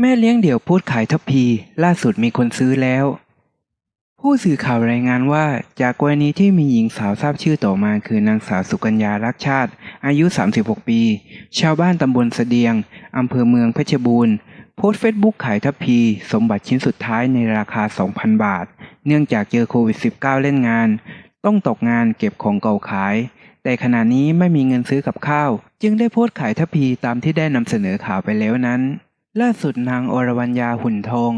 แม่เลี้ยงเดี่ยวโพูดขายทัพพี ล่าสุดมีคนซื้อแล้ว ผู้สื่อข่าวรายงานว่า จากกรณีที่มีหญิงสาวทราบชื่อต่อมาคือนางสาวสุกัญญารักชาติ อายุ 36 ปี ชาวบ้านตำบลเสดียงอำเภอเมืองเพชรบูรณ์โพสต์เฟซบุ๊กขายทัพพี สมบัติชิ้นสุดท้ายในราคา 2,000 บาท เนื่องจากเจอโควิด -19 เล่นงาน ต้องตกงานเก็บของเก่าขาย แต่ขณะนี้ไม่มีเงินซื้อกับข้าว จึงได้โพสต์ขายทัพพีตามที่ได้นำเสนอข่าวไปแล้วนั้น ล่าสุดนางอรวรรณยาหุ่นทอง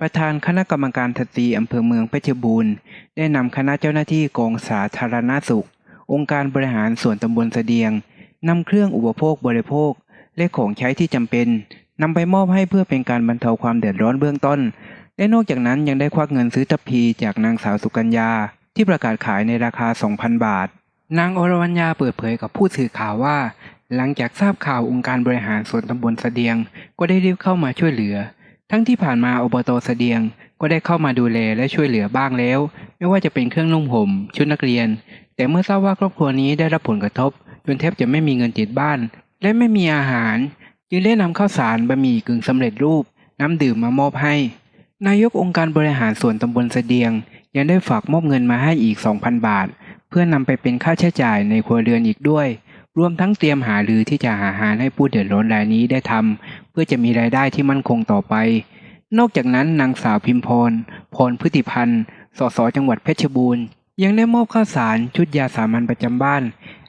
ประธานคณะกรรมการสตรีอำเภอเมืองเพชรบูรณ์ ได้นำคณะเจ้าหน้าที่กองสาธารณสุข องค์การบริหารส่วนตำบลเสดียงนำเครื่องอุปโภคบริโภค และของใช้ที่จำเป็นนำไปมอบให้เพื่อเป็นการบรรเทาความเดือดร้อนเบื้องต้น และนอกจากนั้นยังได้ควักเงินซื้อทัพพีจากนางสาวสุกัญญา ที่ประกาศขายในราคา 2,000 บาท นางอรวรรณยาเปิดเผยกับผู้สื่อข่าวว่า หลังจากทราบข่าวองค์การบริหารส่วนตำบลเสดียง ก็ได้รีบเข้ามาช่วยเหลือ ทั้งที่ผ่านมาอบตเสดียง ก็ได้เข้ามาดูแลและช่วยเหลือบ้างแล้ว ไม่ว่าจะเป็นเครื่องนุ่งห่มชุดนักเรียน แต่เมื่อทราบว่าครอบครัวนี้ได้รับผลกระทบจนแทบจะไม่มีเงินติดบ้าน และไม่มีอาหาร จึงได้นำข้าวสารบะหมี่กึ่งสำเร็จรูป น้ำดื่มมามอบให้ นายกองค์การบริหารส่วนตำบลเสดียง ยังได้ฝากมอบเงินมาให้อีก 2,000 บาท เพื่อนำไปเป็นค่าใช้จ่ายในครัวเรือนอีกด้วยรวมทั้งเตรียมหารือที่จะหาอาหารให้ผู้เดือดร้อนรายนี้ได้ทำ เพื่อจะมีรายได้ที่มั่นคงต่อไป นอกจากนั้นนางสาวพิมพร พรพฤติพันธ์ สสจังหวัดเพชรบูรณ์ ยังได้มอบข้าวสารชุดยาสามัญประจำบ้าน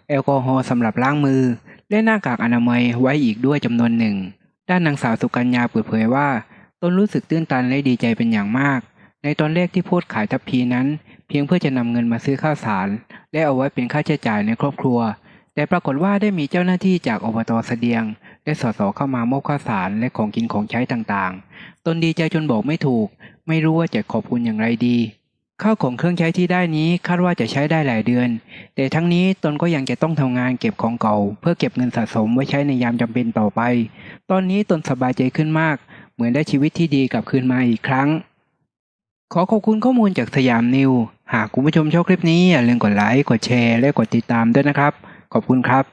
แอลกอฮอล์สำหรับล้างมือ และหน้ากากอนามัยไว้อีกด้วยจำนวนหนึ่ง ด้านนางสาวสุกัญญาเปิดเผยว่า ตนรู้สึกตื้นตันและดีใจเป็นอย่างมาก ในตอนแรกที่โพสขายทัพพีนั้น เพียงเพื่อจะนำเงินมาซื้อข้าวสาร และเอาไว้เป็นค่าใช้จ่ายในครอบครัว แต่ปรากฏว่าได้มีเจ้าหน้าที่จากอบตเสดียง และสอสอเข้ามามอบข้าวสารและของกินของใช้ต่างๆ ตนดีใจจนบอกไม่ถูก ไม่รู้ว่าจะขอบคุณอย่างไรดี ข้าวของเครื่องใช้ที่ได้นี้คาดว่าจะใช้ได้หลายเดือน แต่ทั้งนี้ตนก็ยังจะต้องทำงานเก็บของเก่า เพื่อเก็บเงินสะสมไว้ใช้ในยามจำเป็นต่อไป ตอนนี้ตนสบายใจขึ้นมาก เหมือนได้ชีวิตที่ดีกลับคืนมาอีกครั้ง ขอขอบคุณข้อมูลจากสยามนิว หากคุณผู้ชมชอบคลิปนี้อย่าลืมกดไลค์ กดแชร์ และกดติดตามด้วยนะครับ ขอบคุณครับ